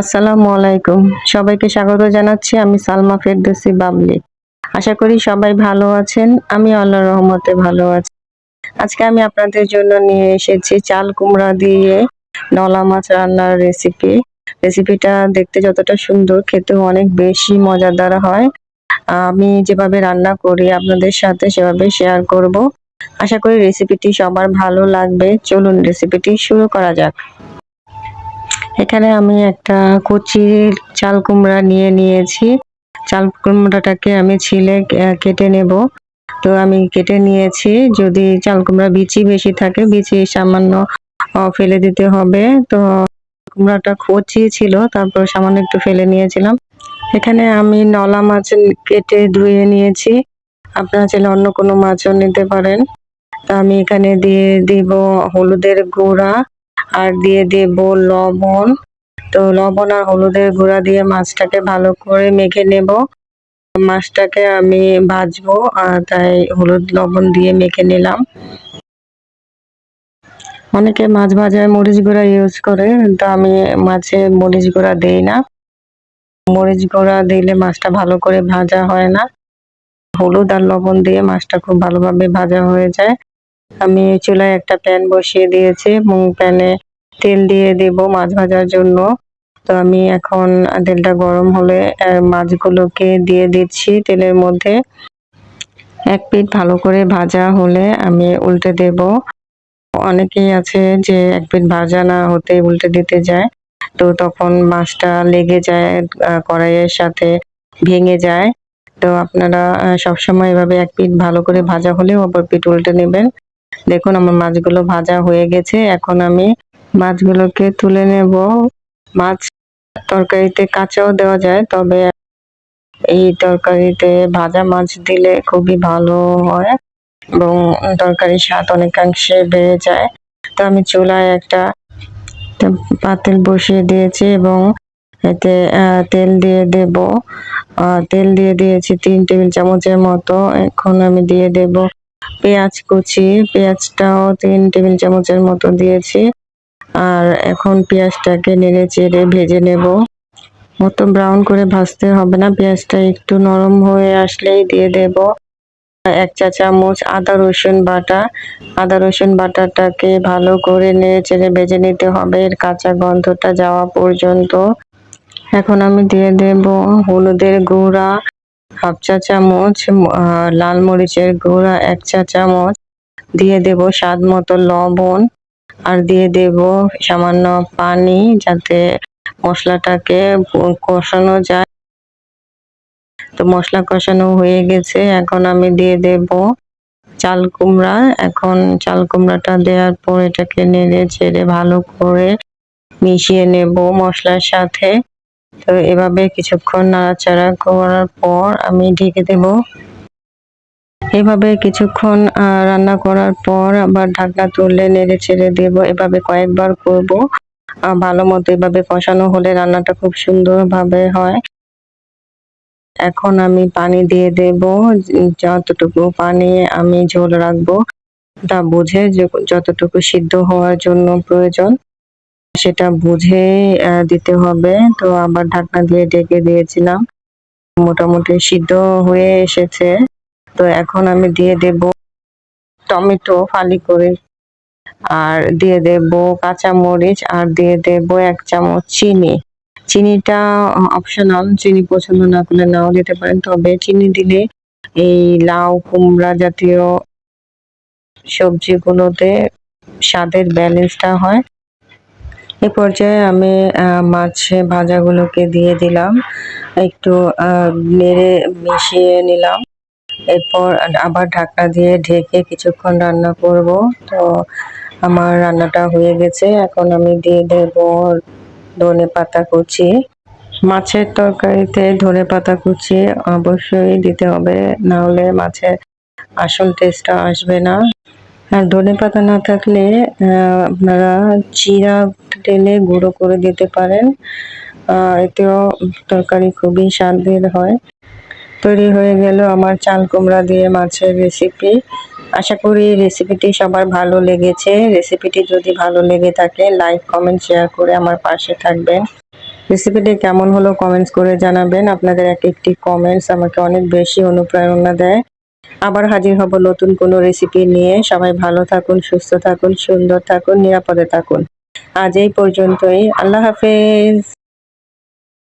আসসালামু আলাইকুম। সবাইকে স্বাগত জানাচ্ছি, আমি সালমা ফেরদৌসি বাবলি। আশা করি সবাই ভালো আছেন, আমি আল্লাহ রহমতে ভালো আছি। আজকে আমি আপনাদের জন্য নিয়ে এসেছি চাল কুমড়া দিয়ে নলা মাছ রান্নার রেসিপি রেসিপিটা দেখতে যতটা সুন্দর খেতে অনেক বেশি মজাদার হয়। আমি যেভাবে রান্না করি, আপনাদের সাথে সেভাবে শেয়ার করব। আশা করি রেসিপিটি সবার ভালো লাগবে। চলুন রেসিপিটি শুরু করা যাক। এখানে আমি একটা কচি চাল কুমড়া নিয়ে নিয়েছি। চাল কুমড়াটাকে আমি ছিলে কেটে নেব। তো আমি কেটে নিয়েছি। যদি চাল কুমড়া বিচি বেশি থাকে, বিচি সামান্য ফেলে দিতে হবে। তো কুমড়াটা কচি ছিল, তারপর সামান্য একটু ফেলে নিয়েছিলাম। এখানে আমি নলা মাছ কেটে ধুয়ে নিয়েছি। আপনারা চাইলে অন্য কোনো মাছও নিতে পারেন। তা আমি এখানে দিয়ে দিব হলুদের গুঁড়া। আর দিয়ে দেব লবণ। তো লবণ আর হলুদের গুঁড়া দিয়ে মাছটাকে ভালো করে মেখে নেব। মাছটাকে আমি ভাজবো আর তাই হলুদ লবণ দিয়ে মেখে নিলাম। অনেকে মাছ ভাজায় মরিচ গুঁড়া ইউজ করে, কিন্তু আমি মাছে মরিচ গুঁড়া দেই না। মরিচ গুঁড়া দিলে মাছটা ভালো করে ভাজা হয় না। হলুদ আর লবণ দিয়ে মাছটা খুব ভালোভাবে ভাজা হয়ে যায়। আমি চুলায় একটা প্যান বসিয়ে দিয়েছি। এবং প্যানে তেল দিয়ে দেব মাছ ভাজার জন্য। তো আমি এখন তেলটা গরম হলে মাছগুলোকে দিয়ে দিচ্ছি তেলের মধ্যে। এক পিঠ ভালো করে ভাজা হলে আমি উল্টে দেব। অনেকেই আছে যে এক পিঠ ভাজা না হতে উল্টে দিতে যায়। তো তখন মাছটা লেগে যায় কড়াইয়ের সাথে ভেঙে যায়। তো আপনারা সবসময় এভাবে এক পিঠ ভালো করে ভাজা হলে অপর পিঠ উল্টে নেবেন। দেখুন আমার মাছগুলো ভাজা হয়ে গেছে। এখন আমি মাছগুলোকে তুলে নেব। মাছ তরকারিতে কাঁচাও দেওয়া যায়, তবে এই তরকারিতে ভাজা মাছ দিলে খুবই ভালো হয় এবং তরকারির স্বাদ অনেকাংশে বেড়ে যায়। তো আমি চুলায় একটা পাতিল বসিয়ে দিয়েছি এবং এতে তেল দিয়ে দেব। তেল দিয়ে দিয়েছি তিন টেবিল চামচের মতো। এখন আমি দিয়ে দেব পেঁয়াজ কুচি। পেঁয়াজটাও তিন টেবিল চামচের মতো দিয়েছি। আর এখন পেঁয়াজটাকে নেড়ে চেড়ে ভেজে নেব। মতো ব্রাউন করে ভাজতে হবে না, পেঁয়াজটা একটু নরম হয়ে আসলেই দিয়ে দেব। এক চা চামচ আদা রসুন বাটা। আদা রসুন বাটাটাকে ভালো করে নেড়ে চেড়ে ভেজে নিতে হবে, এর কাঁচা গন্ধটা যাওয়া পর্যন্ত। এখন আমি দিয়ে দেব হলুদের গুঁড়া, হাফ চা চামচ লাল মরিচের গুঁড়া, এক চা চামচ। দিয়ে দেব স্বাদ মতো লবণ। আর দিয়ে দেব সামান্য পানি যাতে মশলাটাকে কষানো যায়। তো মশলা কষানো হয়ে গেছে। এখন আমি দিয়ে দেব চাল কুমড়া। এখন চাল কুমড়াটা দেওয়ার পর এটাকে নেড়ে চেড়ে ভালো করে মিশিয়ে নেব মশলার সাথে। তো এভাবে কিছুক্ষণ নাড়াচাড়া করার পর আমি ঢেকে দেব। এভাবে কিছুক্ষণ রান্না করার পর আবার ঢাকনা তুললে নেড়ে ছেড়ে দেব। এভাবে কয়েকবার করব। ভালো মতো এভাবে কষানো হলে রান্নাটা খুব সুন্দরভাবে হয়। এখন আমি পানি দিয়ে দেব। যতটুকু পানি আমি ঝোল রাখব, তা বুঝে যতটুকু সিদ্ধ হওয়ার জন্য প্রয়োজন, সেটা বুঝে দিতে হবে। তো আবার ঢাকনা দিয়ে ডেকে দিয়েছিলাম। মোটামুটি সিদ্ধ হয়ে এসেছে। তো এখন আমি দিয়ে দেব টমেটো ফালি করে। আর দিয়ে দেব কাঁচা মরিচ আর দিয়ে দেব এক চামচ চিনি। চিনিটা অপশনাল চিনি পছন্দ না করলে নাও দিতে পারেন। তবে চিনি দিলে এই লাউ, কুমড়া জাতীয় সবজিগুলোতে স্বাদের ব্যালেন্সটা হয়। এই পর্যায়ে আমি মাছ ভাজাগুলোকে দিয়ে দিলাম। একটু নেড়ে মিশিয়ে নিলাম। এরপর আবার ঢাকনা দিয়ে ঢেকে কিছুক্ষণ রান্না করব। তো আমার রান্নাটা হয়ে গেছে। এখন আমি দিয়ে দেব ধনে পাতা কুচি। মাছের তরকারিতে ধনে পাতা কুচি অবশ্যই দিতে হবে না হলে মাছের আসল টেস্টটা আসবে না। আর ধনে পাতা না থাকলে আপনারা জিরা টেনে গুঁড়ো করে দিতে পারেন। এতেও তরকারি খুবই স্বাদের হয়। তৈরি হয়ে গেল আমার চাল কুমড়া দিয়ে মাছের রেসিপি আশা করি রেসিপিটি সবার ভালো লেগেছে। রেসিপিটি যদি ভালো লেগে থাকে লাইক কমেন্ট শেয়ার করে আমার পাশে থাকবেন। রেসিপিটি কেমন হলো কমেন্টস করে জানাবেন। আপনাদের এক একটি কমেন্টস আমাকে অনেক বেশি অনুপ্রেরণা দেয়। আবার হাজির হব নতুন কোনো রেসিপি নিয়ে। সবাই ভালো থাকুন, সুস্থ থাকুন, সুন্দর থাকুন, নিরাপদে থাকুন। আজ এই পর্যন্তই। আল্লাহ হাফেজ।